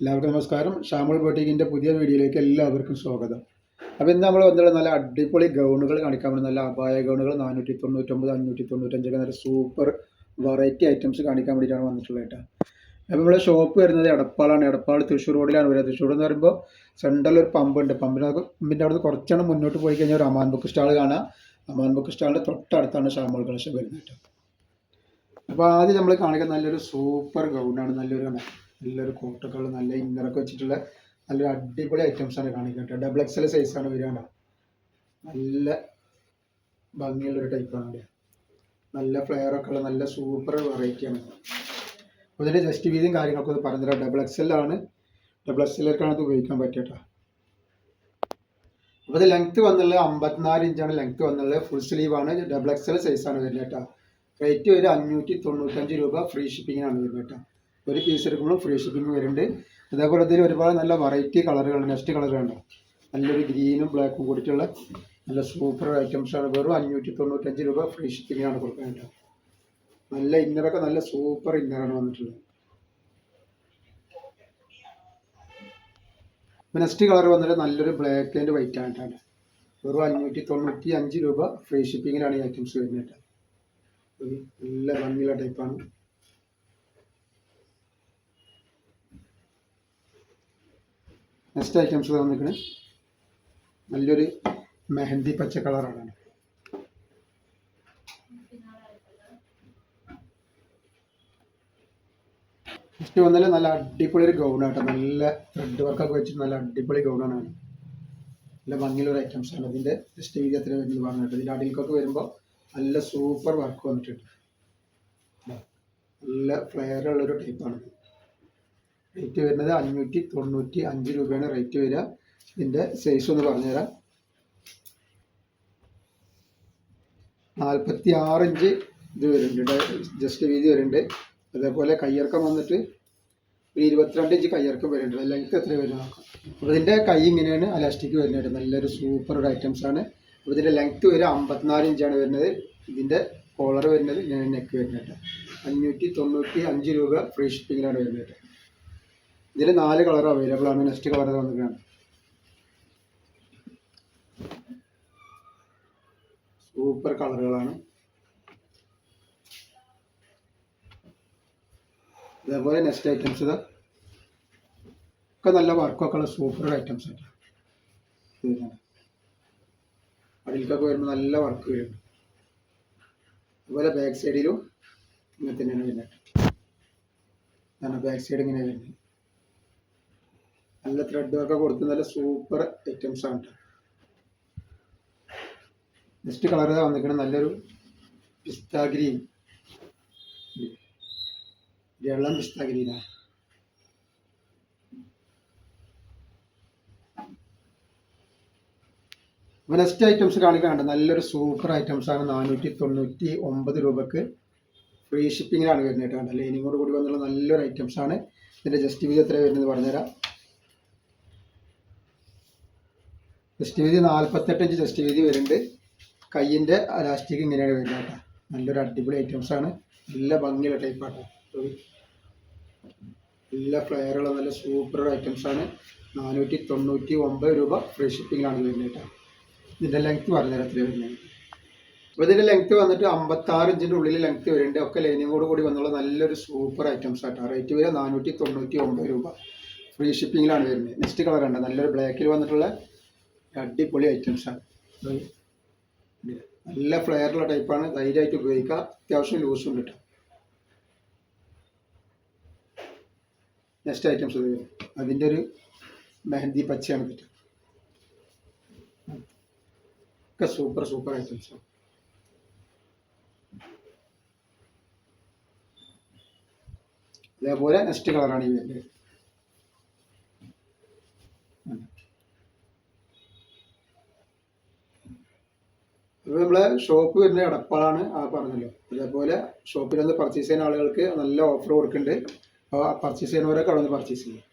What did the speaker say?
എല്ലാവർക്കും നമസ്കാരം. ഷാമുൾ ബോട്ടിക്കിന്റെ പുതിയ വീഡിയോയിലേക്ക് എല്ലാവർക്കും സ്വാഗതം. അപ്പോൾ ഇന്ന് നമ്മൾ വന്നിട്ടുള്ള നല്ല അടിപൊളി ഗൗണുകൾ കാണിക്കാൻ വേണ്ടി നല്ല അപായ ഗൗണുകൾ നാനൂറ്റി തൊണ്ണൂറ്റൊമ്പത് അഞ്ഞൂറ്റി തൊണ്ണൂറ്റഞ്ചൊക്കെ നല്ല സൂപ്പർ വെറൈറ്റി ഐറ്റംസ് കാണിക്കാൻ വേണ്ടിയിട്ടാണ് വന്നിട്ടുള്ളത് കേട്ടോ. അപ്പോൾ നമ്മുടെ ഷോപ്പ് വരുന്നത് എടപ്പാളാണ്. എടപ്പാൾ തൃശ്ശൂർ റോഡിലാണ് വരുന്നത് തൃശ്ശൂർ എന്ന് പറയുമ്പോൾ സെൻട്രലിൽ ഒരു പമ്പുണ്ട് പമ്പിന് പമ്പിന്റെ അവിടെ കുറച്ചാണ് മുന്നോട്ട് പോയി കഴിഞ്ഞാൽ ഒരു അമാൻ ബുക്ക് സ്റ്റാൾ കാണാം. അമാൻ ബുക്ക് സ്റ്റാളിന്റെ തൊട്ടടുത്താണ് ഷാമുൾ കളക്ഷൻ വരുന്നത് കേട്ടോ. അപ്പോൾ ആദ്യം നമ്മൾ കാണിക്കുന്ന നല്ലൊരു സൂപ്പർ ഗൗണാണ്. നല്ലൊരു നല്ലൊരു കോട്ടൊക്കെ ഉള്ള നല്ല ഇന്നറൊക്കെ വെച്ചിട്ടുള്ള നല്ലൊരു അടിപൊളി ഐറ്റംസ് ആണ് കാണിക്കുന്നത് ഡബിൾ എക്സൽ സൈസാണ് വരികയാണ് നല്ല ഭംഗിയുള്ളൊരു ടൈപ്പാണ് ഇത്. നല്ല ഫ്ലെയർ ഒക്കെ ഉള്ള നല്ല സൂപ്പർ വെറൈറ്റിയാണ് അപ്പോൾ ഇതിന്റെ ജസ്റ്റ് വീതിയും കാര്യങ്ങളൊക്കെ ഒന്ന് പറഞ്ഞുതരാം ഡബിൾ ആണ്. ഡബിൾ എക്സലിലേക്കാണ് ഇത് ഉപയോഗിക്കാൻ പറ്റിയട്ടോ അപ്പോൾ ഇത് ലെങ്ത് വന്നുള്ളത് അമ്പത്തിനാല് ഇഞ്ചാണ് ലെങ്ത് വന്നുള്ളത് ഫുൾ സ്ലീവ് ആണ്. ഡബിൾ എക്സൽ സൈസാണ് വരുന്നത് കേട്ടോ. റേറ്റ് ഒരു അഞ്ഞൂറ്റി തൊണ്ണൂറ്റഞ്ച് രൂപ ഫ്രീ ഷിപ്പിങ്ങിനാണ് വരുന്നത് കേട്ടോ. ഒരു പീസ് എടുക്കുമ്പോൾ ഫ്രീ ഷിപ്പിംഗ് വരുന്നുണ്ട്. അതേപോലെ ഇതിൽ ഒരുപാട് നല്ല വെറൈറ്റി കളറുകൾ നെക്സ്റ്റ് കളറുകളുണ്ട് നല്ലൊരു ഗ്രീനും ബ്ലാക്കും കൂടിയിട്ടുള്ള നല്ല സൂപ്പർ ഐറ്റംസ് ആണ്. വെറും അഞ്ഞൂറ്റി തൊണ്ണൂറ്റഞ്ച് രൂപ ഫ്രീ ഷിപ്പിങ്ങിനാണ് കൊടുക്കുന്നത് നല്ല ഇന്നറൊക്കെ നല്ല സൂപ്പർ ഇന്നറാണ് വന്നിട്ടുള്ളത്. നെക്സ്റ്റ് കളർ വന്നിട്ട് നല്ലൊരു ബ്ലാക്ക് ആൻഡ് വൈറ്റ് കേട്ടോ. വെറും അഞ്ഞൂറ്റി തൊണ്ണൂറ്റി അഞ്ച് രൂപ ഫ്രീ ഷിപ്പിങ്ങിലാണ് ഈ ഐറ്റംസ് വരുന്നത് നല്ല ഭംഗിയുള്ള ടൈപ്പാണ് നെക്സ്റ്റ് ഐറ്റംസ് വന്നിരിക്കണേ. നല്ലൊരു മെഹന്തി പച്ച കളറാണ്. നെക്സ്റ്റ് വന്നാൽ നല്ല അടിപൊളി ഒരു ഗൗണാട്ടോ നല്ല ത്രെഡ് വർക്കൊക്കെ വെച്ചിട്ട് നല്ല അടിപൊളി ഗൗണാണ് നല്ല ഭംഗിയുള്ള ഐറ്റംസ് ആണ്. ഇതിന്റെ ജസ്റ്റ് വീതി അത്ര വരുന്നത് പറഞ്ഞിട്ട് ഇതിന്റെ അടിയിലേക്കൊക്കെ വരുമ്പോൾ നല്ല സൂപ്പർ വർക്ക് വന്നിട്ടുണ്ട്. നല്ല ഫ്ലെയർ ഉള്ളൊരു ടൈപ്പാണ് റേറ്റ് വരുന്നത് അഞ്ഞൂറ്റി തൊണ്ണൂറ്റി അഞ്ച് രൂപയാണ് റേറ്റ് വരിക. ഇതിന്റെ സൈസ് ഒന്ന് പറഞ്ഞുതരാം. നാൽപ്പത്തി ആറ് ഇഞ്ച് ഇത് വരുന്നുണ്ട് ജസ്റ്റ് വീതി വരുന്നുണ്ട്. അതേപോലെ കയ്യിറക്കം വന്നിട്ട് ഒരു ഇരുപത്തിരണ്ട് ഇഞ്ച് കയ്യിറക്കം വരുന്നുണ്ട്. ലെങ്ത് എത്ര വരും അപ്പോൾ ഇതിന്റെ കൈ ഇങ്ങനെയാണ് അലാസ്റ്റിക് വരുന്നത് നല്ലൊരു സൂപ്പർ ഒരു ഐറ്റംസ് ആണ്. അപ്പോൾ ഇതിന്റെ ലെങ്ത് വരെ അമ്പത്തിനാല് ഇഞ്ചാണ് വരുന്നത്. ഇതിന്റെ കോളർ വരുന്നത് ഇങ്ങനെ നെക്ക് വരുന്നത് അഞ്ഞൂറ്റി തൊണ്ണൂറ്റി അഞ്ച് രൂപ ഫ്രീ ഷിപ്പിങ്ങിലാണ് വരുന്നത് ഇതിൽ നാല് കളർ അവൈലബിൾ ആണ്. നെക്സ്റ്റ് കളർ വന്നിട്ടാണ് സൂപ്പർ കളറുകളാണ് ഇതേപോലെ നെക്സ്റ്റ് ഐറ്റംസ് ഇതാ. ഒക്കെ നല്ല വർക്കൊക്കെ ഉള്ള സൂപ്പർ ഐറ്റംസ് ആയിട്ടാണ് അടിയിലേക്കൊക്കെ വരുമ്പോൾ നല്ല വർക്ക് വരും. അതുപോലെ ബാക്ക് സൈഡിലും ഇങ്ങനെ തന്നെയാണ് വരുന്നത്. ബാക്ക് സൈഡ് ഇങ്ങനെ വരുന്നത്. നല്ല ത്രെഡ് വർക്ക് കൊടുത്ത് നല്ല സൂപ്പർ ഐറ്റംസ് ആണ് നെക്സ്റ്റ് കളർ വന്നിരിക്കുന്നത് നല്ലൊരു പിസ്ത ഗ്രീൻ വെള്ളം പിസ്ത ഗ്രീനാണ് അപ്പോൾ നെക്സ്റ്റ് ഐറ്റംസ് കാണിക്കാണ്ട് നല്ലൊരു സൂപ്പർ ഐറ്റംസ് ആണ്. നാനൂറ്റി തൊണ്ണൂറ്റി ഒമ്പത് രൂപക്ക് ഫ്രീ ഷിപ്പിങ്ങിലാണ് വരുന്നത് കേട്ടോ ലൈനിങ്ങോട് കൂടി വന്നുള്ള നല്ലൊരു ഐറ്റംസ് ആണ്. ഇതിന്റെ ജസ്റ്റ് വീതി എത്ര വരുന്നത് പറഞ്ഞുതരാം. ജസ്റ്റ് വീതി നാൽപ്പത്തെട്ട് ഇഞ്ച് ജസ്റ്റ് വീതി വരുന്നുണ്ട്. കയ്യിന്റെ അലാസ്റ്റിക് ഇങ്ങനെയാണ് വരുന്നത് കേട്ടോ. നല്ലൊരു അടിപൊളി ഐറ്റംസ് ആണ്. നല്ല ഭംഗിയുള്ള ടൈപ്പാട്ടോ നല്ല ഫ്ലെയറുള്ള നല്ല സൂപ്പർ ഐറ്റംസ് ആണ്. നാനൂറ്റി തൊണ്ണൂറ്റി ഒമ്പത് രൂപ ഫ്രീ ഷിപ്പിങ്ങിലാണ് വരുന്നത് കേട്ടോ. ഇതിന്റെ ലെങ്ത് പറഞ്ഞുതരാം എത്ര വരുന്നത്. അപ്പോൾ ഇതിന്റെ ലെങ്ത് വന്നിട്ട് അമ്പത്താറ് ഇഞ്ചിന്റെ ഉള്ളിൽ ലെങ്ത് വരുന്നുണ്ട്. ഒക്കെ ലൈനിങ്ങോട് കൂടി വന്നുള്ള നല്ലൊരു സൂപ്പർ ഐറ്റംസ് ആട്ടോ. റേറ്റ് വരെ നാനൂറ്റി തൊണ്ണൂറ്റി ഒമ്പത് രൂപ ഫ്രീ ഷിപ്പിങ്ങിലാണ് വരുന്നത്. നെക്സ്റ്റ് കളർ ഉണ്ട് നല്ലൊരു ബ്ലാക്കിൽ വന്നിട്ടുള്ള അടിപൊളി ഐറ്റംസ് ആണ് നല്ല ഫ്ലെയറുള്ള ടൈപ്പാണ് ധൈര്യമായിട്ട് ഉപയോഗിക്കുക. അത്യാവശ്യം ലൂസ് ഉണ്ട് നെക്സ്റ്റ് ഐറ്റംസ് അതിന്റെ ഒരു മെഹന്തി പച്ചയാണ് പറ്റും ഒക്കെ സൂപ്പർ സൂപ്പർ ഐറ്റംസ് അതേപോലെ നെക്സ്റ്റ് കളറാണ് ഈ വരുന്നത്. ഇപ്പോൾ നമ്മളെ ഷോപ്പ് വരുന്ന എടപ്പാളാണ് ആ പറഞ്ഞല്ലോ അതേപോലെ ഷോപ്പിൽ വന്ന് പർച്ചേസ് ചെയ്യുന്ന ആളുകൾക്ക് നല്ല ഓഫർ കൊടുക്കുന്നുണ്ട്. അപ്പോൾ പർച്ചേസ് ചെയ്യുന്നവരൊക്കെ അവിടെ പർച്ചേസ് ചെയ്യും.